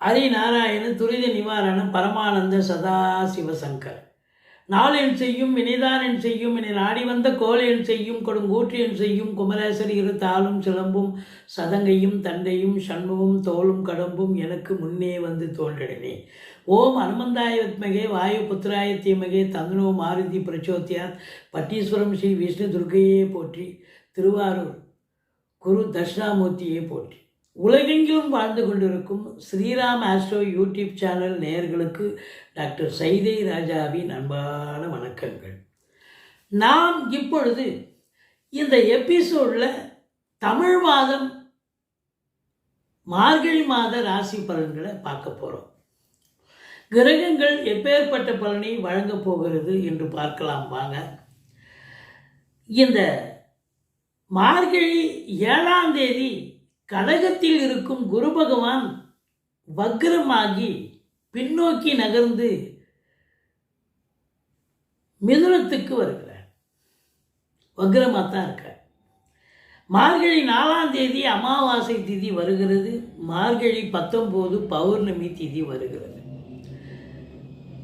ஹரிநாராயண துரித நிவாரணம் பரமானந்த சதா சிவசங்கர் நாளென் செய்யும் வினைதானன் செய்யும் என நாடி வந்த கோலையன் செய்யும் கொடுங்கூற்றியன் செய்யும் குமரேசர் இரு தாளும் சிலம்பும் சதங்கையும் தண்டையும் சண்முகம் தோளும் கடம்பும் எனக்கு முன்னே வந்து தோன்றினே ஓம் அனுமந்தாய வித்மகே வாயு புத்திராய தீமகே தந்தனோ மாருதி பிரச்சோத்தியாத் பட்டீஸ்வரம் ஸ்ரீ விஷ்ணு துர்கையே போற்றி திருவாரூர் குரு தட்சிணாமூர்த்தியே போற்றி. உலகெங்கிலும் வாழ்ந்து கொண்டிருக்கும் ஸ்ரீராம் ஆஸ்ட்ரோ யூடியூப் சேனல் நேயர்களுக்கு டாக்டர் சைதை ராஜாவின் அன்பான வணக்கங்கள். நாம் இப்பொழுது இந்த எபிசோடில் தமிழ் மாதம் மார்கழி மாத ராசி பலன்களை பார்க்க போகிறோம் கிரகங்கள் எப்பேற்பட்ட பலனை வழங்கப் போகிறது என்று பார்க்கலாம் வாங்க. இந்த மார்கழி ஏழாம் தேதி கடகத்தில் இருக்கும் குரு பகவான் வக்ரமாகி பின்னோக்கி நகர்ந்து மிதுனத்துக்கு வருகிறார். வக்ரமாக தான் இருக்கார். மார்கழி நாலாம் தேதி அமாவாசை திதி வருகிறது. மார்கழி பத்தொம்போது பௌர்ணமி திதி வருகிறது.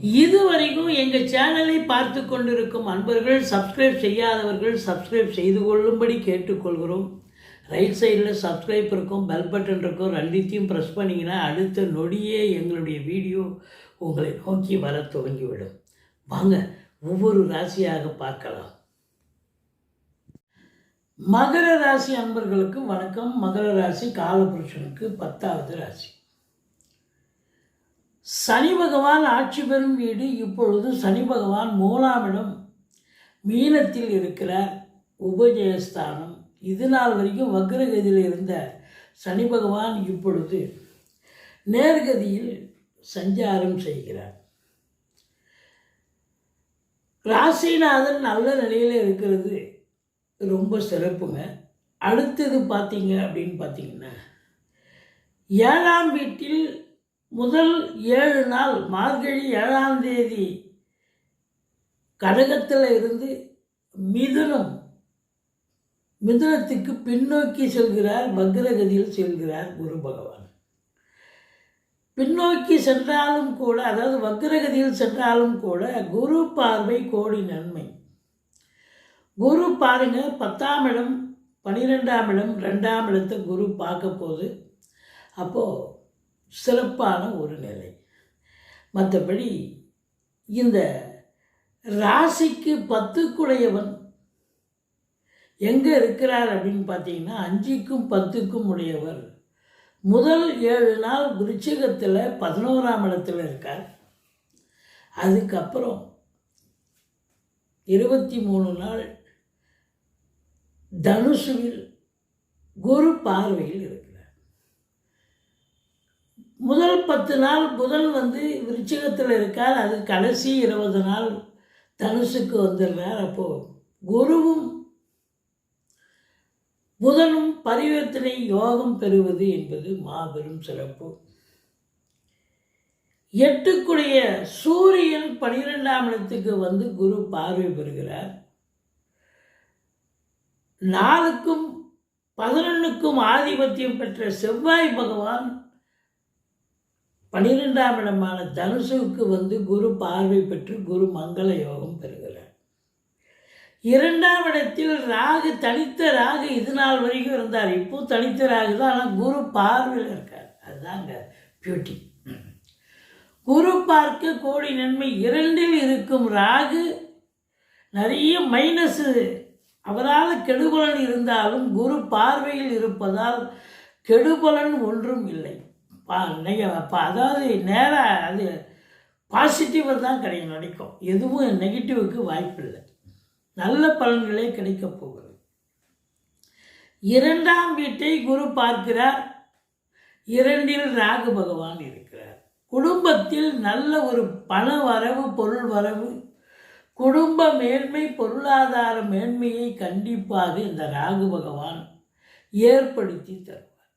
இதுவரைக்கும் எங்கள் சேனலை பார்த்து கொண்டிருக்கும் அன்பர்கள் சப்ஸ்கிரைப் செய்யாதவர்கள் சப்ஸ்கிரைப் செய்து கொள்ளும்படி கேட்டுக்கொள்கிறோம். ரைட் சைடில் சப்ஸ்கிரைப் இருக்கும் பெல் பட்டன் இருக்கும் ரெண்டுத்தையும் ப்ரெஸ் பண்ணிங்கன்னா அடுத்த நொடியே எங்களுடைய வீடியோ உங்களை நோக்கி வர துவங்கிவிடும். வாங்க ஒவ்வொரு ராசியாக பார்க்கலாம். மகர ராசி அன்பர்களுக்கு வணக்கம். மகர ராசி காலபுருஷனுக்கு பத்தாவது ராசி. சனி பகவான் ஆட்சி பெறும் வீடு. இப்பொழுது சனி பகவான் மூலாமிடம் மீனத்தில் இருக்கிறார். உபஜயஸ்தானம் இது நாள் வரைக்கும் வக்ரகதியில் இருந்த சனி பகவான் இப்பொழுது நேர்கதியில் சஞ்சாரம் செய்கிறார். ராசிநாதன் நல்ல நிலையில் இருக்கிறது ரொம்ப சிறப்புங்க. அடுத்தது பார்த்தீங்க அப்படின்னு பார்த்தீங்கன்னா ஏழாம் வீட்டில் முதல் ஏழு நாள் மார்கழி ஏழாம் தேதி கடகத்தில் இருந்து மிதுனம் மிதுனத்துக்கு பின்னோக்கி செல்கிறார் வக்ரகதியில் செல்கிறார் குரு பகவான். பின்னோக்கி சென்றாலும் கூட அதாவது வக்ரகதியில் சென்றாலும் கூட குரு பார்வை கோடி நன்மை. குரு பாருங்க பத்தாம் இடம் பன்னிரெண்டாம் இடம் ரெண்டாம் இடத்தை குரு பார்க்க போகுது. அப்போது சிறப்பான ஒரு நிலை. மற்றபடி இந்த ராசிக்கு பத்துக்குடையவன் எங்கே இருக்கிறார் அப்படின்னு பார்த்தீங்கன்னா அஞ்சுக்கும் பத்துக்கும் உடையவர். முதல் ஏழு நாள் விருச்சிகத்தில் பதினோராம் இடத்துல இருக்கார். அதுக்கப்புறம் இருபத்தி மூணு நாள் தனுசுவில் குரு பார்வையில் இருக்கிறார். முதல் பத்து நாள் புதன் வந்து விருச்சிகத்தில் இருக்கார். அது கடைசி இருபது நாள் தனுசுக்கு வந்துடுறார். அப்போது குருவும் புதனும் பரிவர்த்தனை யோகம் பெறுவது என்பது மாபெரும் சிறப்பு. எட்டுக்குடைய சூரியன் பனிரெண்டாம் இடத்துக்கு வந்து குரு பார்வை பெறுகிறார். நாலுக்கும் பதினொன்றுக்கும் ஆதிபத்தியம் பெற்ற செவ்வாய் பகவான் பனிரெண்டாம் இடமான தனுசுக்கு வந்து குரு பார்வை பெற்று குரு மங்கள யோகம் பெறுகிறார். இரண்டாம் இடத்தில் ராகு தனித்த ராகு இது நாள் வரைக்கும் இருந்தார். இப்போ தனித்த ராகு தான். ஆனால் குரு பார்வையில் இருக்கார். அதுதாங்க பியூட்டி குரு பார்க்க கோடி நன்மை இரண்டில் இருக்கும் ராகு நிறைய மைனஸு அவரால் கெடுபலன் இருந்தாலும் குரு பார்வையில் இருப்பதால் கெடுபலன் ஒன்றும் இல்லை. பா அதாவது நேராக அது பாசிட்டிவாக தான் கிடைக்கும். நடக்கும். எதுவும் நெகட்டிவுக்கு வாய்ப்பில்லை. நல்ல பலன்களே கிடைக்கப் போகிறது இரண்டாம் வீட்டை குரு பார்க்கிறார். இரண்டில் ராகு பகவான் இருக்கிறார். குடும்பத்தில் நல்ல ஒரு பண வரவு பொருள் வரவு குடும்ப மேன்மை பொருளாதார மேன்மையை கண்டிப்பாக இந்த ராகு பகவான் ஏற்படுத்தி தருவார்.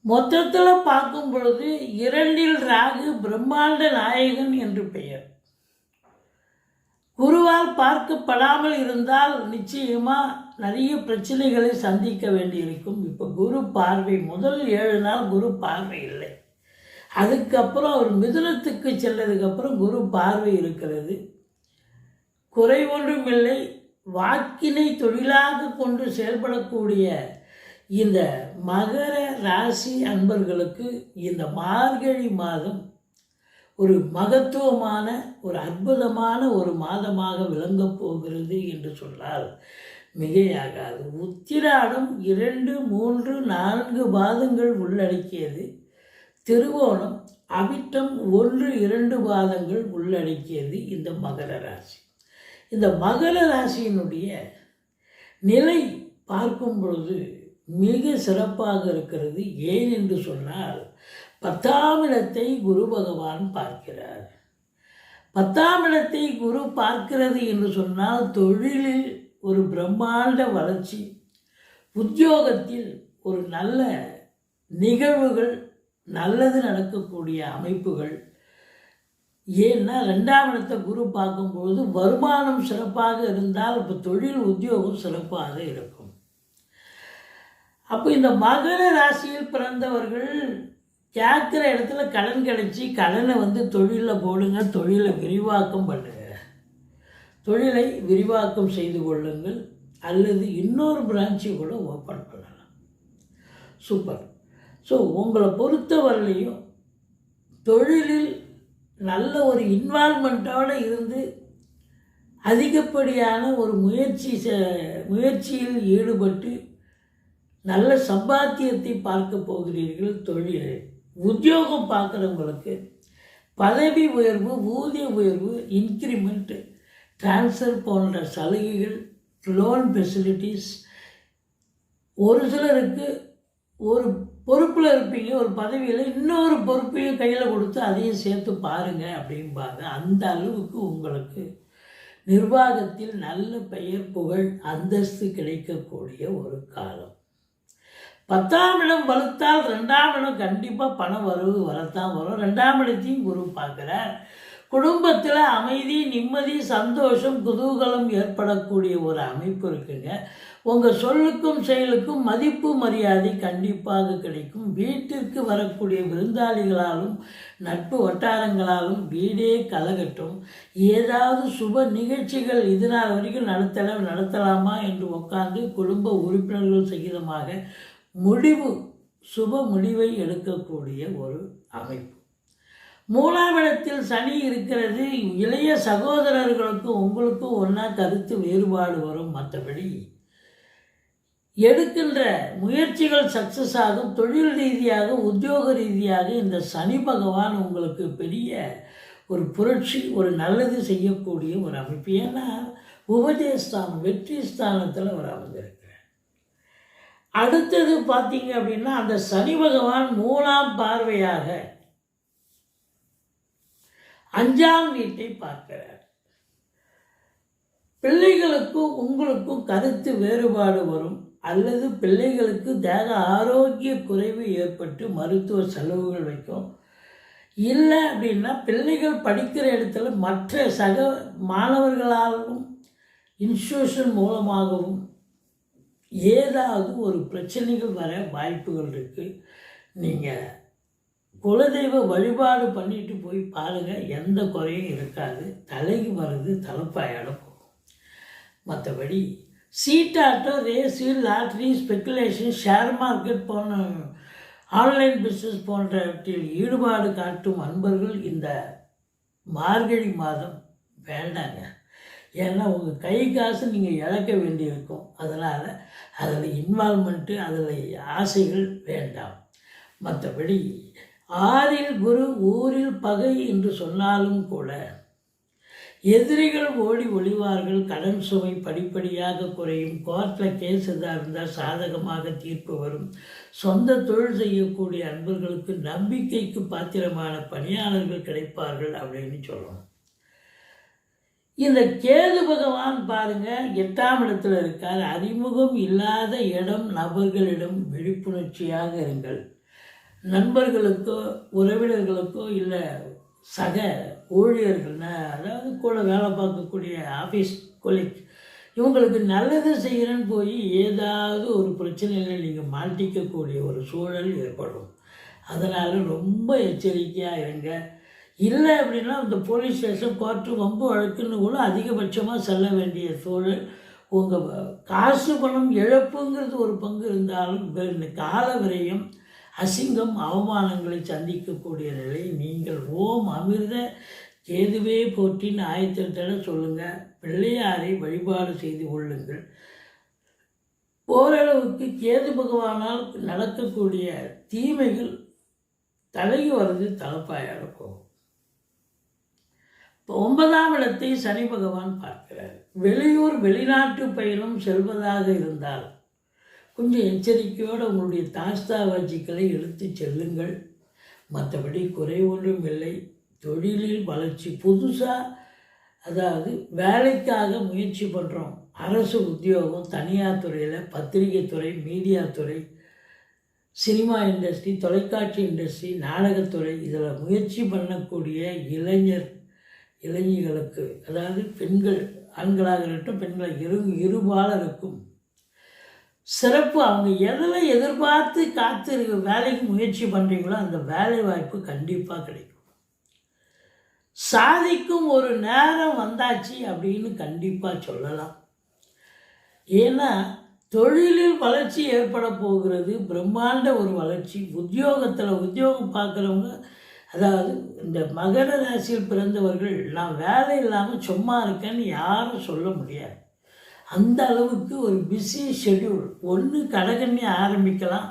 மொத்தத்தில் பார்க்கும் பொழுது இரண்டில் ராகு பிரம்மாண்ட நாயகன் என்று பெயர். குருவால் பார்க்கப்படாமல் இருந்தால் நிச்சயமாக நிறைய பிரச்சனைகளை சந்திக்க வேண்டியிருக்கும். இப்போ குரு பார்வை முதல் ஏழு நாள் குரு பார்வை இல்லை. அதுக்கப்புறம் அவர் மிதுனத்துக்கு செல்லதுக்கப்புறம் குரு பார்வை இருக்கிறது. குறை ஒன்றும் இல்லை. வாக்கினை தொழிலாக கொண்டு செயல்படக்கூடிய இந்த மகர ராசி அன்பர்களுக்கு இந்த மார்கழி மாதம் ஒரு மகத்துவமான ஒரு அற்புதமான ஒரு மாதமாக விளங்கப் போகிறது என்று சொன்னால் மிகையாகாது. உத்திராடம் இரண்டு மூன்று நான்கு பாதங்கள் உள்ளடக்கியது. திருவோணம் அவிட்டம் ஒன்று இரண்டு பாதங்கள் உள்ளடக்கியது இந்த மகர ராசி. இந்த மகர ராசியினுடைய நிலை பார்க்கும் பொழுது மிக சிறப்பாக இருக்கிறது. ஏன் என்று சொன்னால் பத்தாம் இடத்தை குரு பகவான் பார்க்கிறார். பத்தாம் இடத்தை குரு பார்க்கிறது என்று சொன்னால் தொழிலில் ஒரு பிரம்மாண்ட வளர்ச்சி உத்தியோகத்தில் ஒரு நல்ல நிகழ்வுகள் நல்லது நடக்கக்கூடிய அமைப்புகள். ஏன்னா ரெண்டாம் இடத்தை குரு பார்க்கும்பொழுது வருமானம் சிறப்பாக இருந்தால் இப்போ தொழில் உத்தியோகம் சிறப்பாக இருக்கும். அப்போ இந்த மகர ராசியில் பிறந்தவர்கள் கேட்குற இடத்துல கடன் கிடைச்சி கடனை வந்து தொழிலில் போடுங்க தொழிலை விரிவாக்கம் பண்ணுங்க. தொழிலை விரிவாக்கம் செய்து கொள்ளுங்கள். அல்லது இன்னொரு பிரான்ச்சை கூட ஓப்பன் பண்ணலாம். சூப்பர் ஸோ உங்களை பொறுத்தவரையிலையும் தொழிலில் நல்ல ஒரு இன்வால்மெண்ட்டோடு இருந்து அதிகப்படியான ஒரு முயற்சி செ- முயற்சியில் ஈடுபட்டு நல்ல சம்பாத்தியத்தை பார்க்க போகிறீர்கள் தொழிலை உத்தியோகம் பார்க்குறவங்களுக்கு பதவி உயர்வு ஊதிய உயர்வு இன்க்ரிமெண்ட்டு ட்ரான்ஸ்ஃபர் போன்ற சலுகைகள் லோன் ஃபெசிலிட்டிஸ் ஒரு சிலருக்கு ஒரு பொறுப்பில் இருப்பீங்க ஒரு பதவியில் இன்னொரு பொறுப்பையும் கையில் கொடுத்து அதையும் சேர்த்து பாருங்கள் அப்படிம்பாங்க. அந்த அளவுக்கு உங்களுக்கு நிர்வாகத்தில் நல்ல பெயர் புகழ் அந்தஸ்து கிடைக்கக்கூடிய ஒரு காலம். பத்தாம் இடம் வலுத்தால் ரெண்டாம் இடம் கண்டிப்பாக பணம் வரவு வரத்தான் வரும். ரெண்டாம் இடத்தையும் குரு பார்க்குறார். குடும்பத்தில் அமைதி நிம்மதி சந்தோஷம் குதூகலம் ஏற்படக்கூடிய ஒரு அமைப்பு இருக்குங்க. உங்கள் சொல்லுக்கும் செயலுக்கும் மதிப்பு மரியாதை கண்டிப்பாக கிடைக்கும். வீட்டிற்கு வரக்கூடிய விருந்தாளிகளாலும் நட்பு வட்டாரங்களாலும் வீடே கலகட்டும். ஏதாவது சுப நிகழ்ச்சிகள் இதனால் வரைக்கும் நடத்தல நடத்தலாமா என்று உட்கார்ந்து குடும்ப உறுப்பினர்கள் சகிதமாக முடிவு சுப முடிவை எடுக்கக்கூடிய ஒரு அமைப்பு. மூலாவிடத்தில் சனி இருக்கிறது இளைய சகோதரர்களுக்கும் உங்களுக்கும் ஒன்றா கருத்து வேறுபாடு வரும் மற்றபடி. எடுக்கின்ற முயற்சிகள் சக்ஸஸ் ஆகும் தொழில் ரீதியாக உத்தியோக ரீதியாக இந்த சனி பகவான் உங்களுக்கு பெரிய ஒரு புரட்சி ஒரு நல்லது செய்யக்கூடிய ஒரு அமைப்பு. ஏன்னா உபதேஸ்தானம் வெற்றி ஸ்தானத்தில் அவர் அமர்ந்திருக்கிறார். அடுத்தது பார்த்தீங்க அப்படின்னா அந்த சனி பகவான் மூணாம் பார்வையாக அஞ்சாம் வீட்டை பார்க்கிறார். பிள்ளைகளுக்கும் உங்களுக்கும் கருத்து வேறுபாடு வரும். அல்லது பிள்ளைகளுக்கு தேக ஆரோக்கிய குறைவு ஏற்பட்டு மருத்துவ செலவுகள் வைக்கும். இல்லை அப்படின்னா பிள்ளைகள் படிக்கிற இடத்துல மற்ற சக மாணவர்களாலும் இன்ஸ்டியூஷன் மூலமாகவும் ஏதாவது ஒரு பிரச்சனைகள் வர வாய்ப்புகள் இருக்குது நீங்கள் குலதெய்வ வழிபாடு பண்ணிட்டு போய் பாருங்கள் எந்த குறையும் இருக்காது. தலைக்கு வருது தலைப்பாயிடம் போகும். மற்றபடி சீட்டாட்டம் race lottery speculation share market போன ஆன்லைன் பிஸ்னஸ் போன்றவற்றில் ஈடுபாடு காட்டும் அன்பர்கள் இந்த மார்கழி மாதம் வேண்டாங்க. ஏன்னா உங்கள் கை காசு நீங்கள் இழக்க வேண்டியிருக்கும். அதனால் அதில் இன்வால்மெண்ட்டு அதில் ஆசைகள் வேண்டாம். மற்றபடி ஆறில் குரு ஊரில் பகை என்று சொன்னாலும் கூட எதிரிகள் ஓடி ஒளிவார்கள் கடன் சுமை படிப்படியாக குறையும் கோர்ட்டில் கேஸ் எதாக இருந்தால் சாதகமாக தீர்ப்பு வரும். சொந்த தொழில் செய்யக்கூடிய அன்பர்களுக்கு நம்பிக்கைக்கு பாத்திரமான பணியாளர்கள் கிடைப்பார்கள் அப்படின்னு சொல்லணும். இந்த கேது பகவான் பாருங்க எட்டாம் இடத்துல இருக்கார். அறிமுகம் இல்லாத இடம் நபர்களிடம் விழிப்புணர்ச்சியாக இருங்கள். நண்பர்களுக்கோ உறவினர்களுக்கோ இல்லை சக ஊழியர்கள்னா அதாவது கூட வேலை பார்க்கக்கூடிய ஆஃபீஸ் கொலீக் இவங்களுக்கு நல்லது செய்கிறேன்னு போய் ஏதாவது ஒரு பிரச்சனையில் நீங்கள் மாட்டிக்கக்கூடிய ஒரு சூழல் ஏற்படும். அதனால் ரொம்ப எச்சரிக்கையாக இருங்க. இல்லை அப்படின்னா இந்த போலீஸ் ஸ்டேஷன் கோர்ட்டு வம்பு வழக்குன்னு கூட அதிகபட்சமாக செல்ல வேண்டிய சூழல். உங்கள் காசு பணம் இழப்புங்கிறது ஒரு பங்கு இருந்தாலும் இந்த கால விரயம் அசிங்கம் அவமானங்களை சந்திக்கக்கூடிய நிலை. நீங்கள் ஓம் அமிர்த கேதுவே போற்றின்னு தட சொல்லுங்கள் பிள்ளையாரை வழிபாடு செய்து கொள்ளுங்கள். ஓரளவுக்கு கேது பகவானால் நடக்கக்கூடிய தீமைகள் தலைக்கு வர்றது தலைப்பாயாக போகும். இப்போ ஒன்பதாம் இடத்தை சனி பகவான் பார்க்கிறார். வெளியூர் வெளிநாட்டு பயணம் செல்வதாக இருந்தால் கொஞ்சம் எச்சரிக்கையோடு உங்களுடைய தாஸ்தாவாஜிக்களை எடுத்து செல்லுங்கள். மற்றபடி குறை ஒன்றும் இல்லை. தொழிலில் வளர்ச்சி புதுசாக அதாவது வேலைக்காக முயற்சி பண்ணுறோம் அரசு உத்தியோகம் தனியார் துறையில் பத்திரிகை துறை மீடியா துறை சினிமா இண்டஸ்ட்ரி தொலைக்காட்சி இண்டஸ்ட்ரி நாடகத்துறை இதில் முயற்சி பண்ணக்கூடிய இளைஞர் இளைஞர்களுக்கு அதாவது பெண்கள் ஆண்களாக இருக்கட்டும் பெண்கள் இரு இருபாலருக்கும் சிறப்பு. அவங்க எதில் எதிர்பார்த்து காத்து வேலைக்கு முயற்சி பண்ணுறீங்களோ அந்த வேலை வாய்ப்பு கண்டிப்பாக கிடைக்கும். சாதிக்கும் ஒரு நேரம் வந்தாச்சு அப்படின்னு கண்டிப்பாக சொல்லலாம். ஏன்னா தொழிலில் வளர்ச்சி ஏற்பட போகிறது பிரம்மாண்ட ஒரு வளர்ச்சி. உத்தியோகத்தில் உத்தியோகம் பார்க்குறவங்க அதாவது இந்த மகர ராசியில் பிறந்தவர்கள் நான் வேலை இல்லாமல் சும்மா இருக்கேன்னு யாரும் சொல்ல முடியாது. அந்த அளவுக்கு ஒரு பிஸி ஷெட்யூல் ஒன்று கடகண்ணி ஆரம்பிக்கலாம்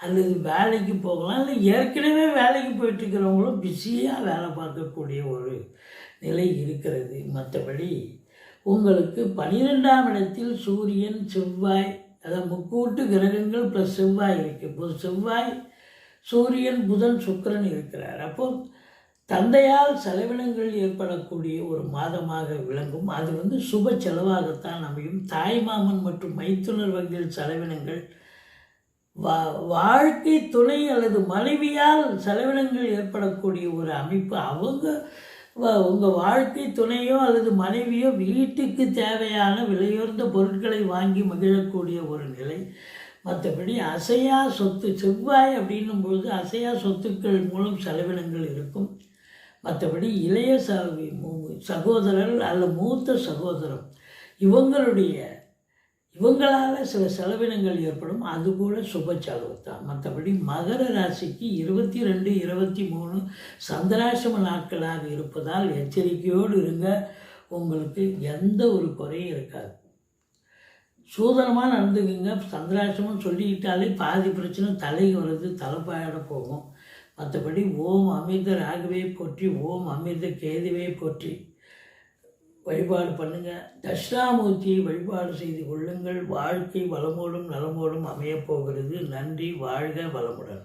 அல்லது வேலைக்கு போகலாம் இல்லை ஏற்கனவே வேலைக்கு போயிட்டுருக்கிறவங்களும் பிஸியாக வேலை பார்க்கக்கூடிய ஒரு நிலை இருக்கிறது. மற்றபடி உங்களுக்கு பனிரெண்டாம் இடத்தில் சூரியன் செவ்வாய் அதாவது முக்கூட்டு கிரகங்கள் ப்ளஸ் செவ்வாய் இருக்குது இப்போ செவ்வாய் சூரியன் புதன் சுக்கிரன் இருக்கிறார். அப்போ தந்தையால் செலவினங்கள் ஏற்படக்கூடிய ஒரு மாதமாக விளங்கும். அது வந்து சுப செலவாகத்தான் அமையும். தாய்மாமன் மற்றும் மைத்துனர் வகையில் செலவினங்கள் வா வாழ்க்கை துணை அல்லது மனைவியால் செலவினங்கள் ஏற்படக்கூடிய ஒரு அமைப்பு. அவங்க உங்கள் வாழ்க்கை துணையோ அல்லது மனைவியோ வீட்டுக்கு தேவையான விலையுயர்ந்த பொருட்களை வாங்கி மகிழக்கூடிய ஒரு நிலை. மற்றபடி அசையா சொத்து செவ்வாய் அப்படின்னும் பொழுது அசையா சொத்துக்கள் மூலம் செலவினங்கள் இருக்கும். மற்றபடி இளைய ச சகோதரர் அல்ல மூத்த சகோதரம் இவங்களுடைய இவங்களால் சில செலவினங்கள் ஏற்படும். அது கூட சுப செலவு தான். மற்றபடி மகர ராசிக்கு இருபத்தி ரெண்டு இருபத்தி மூணு சந்திராசிரம நாட்களாக இருப்பதால் எச்சரிக்கையோடு இருங்க. உங்களுக்கு எந்த ஒரு குறையும் இருக்காது. சூதனமாக நடந்துக்குங்க. சந்திராசிரமம் சொல்லிக்கிட்டாலே பாதி பிரச்சனை தலைக்கு வருது தலைப்பாயோட போகும். மற்றபடி ஓம் அமிர்த ராகவே போற்றி ஓம் அமிர்த கேதுவே போற்றி. வழிபாடு பண்ணுங்கள் தட்சிணாமூர்த்தியை வழிபாடு செய்து கொள்ளுங்கள். வாழ்க்கை வளமோடும் நலமோடும் அமையப் போகிறது. நன்றி வாழ்க வளமுடன்.